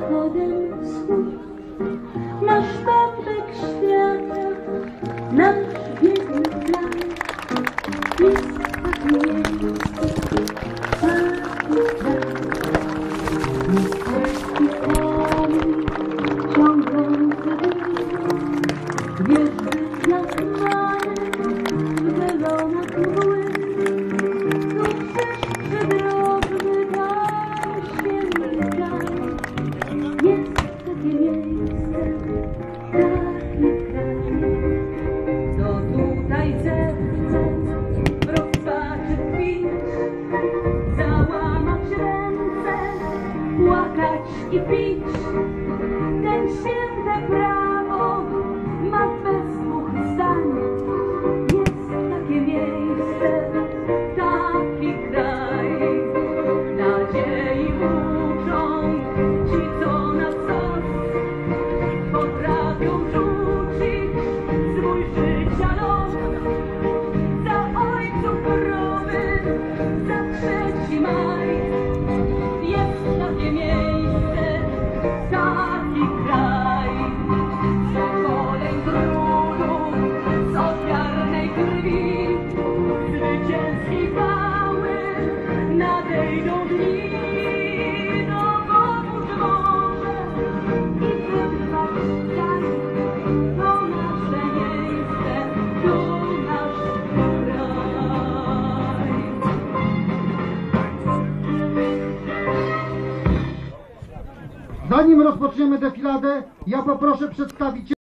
zachodem swój, nasz Patryk świata, nasz biedny plan. I pić. Ten święte prawo ma bez dwóch zdań. Jest takie miejsce, taki kraj. Nadziei uczą ci, co na sos potrafią rzucić swój życia los. Za ojców krowy, za trzeci maj. Zanim rozpoczniemy defiladę, ja poproszę przedstawicieli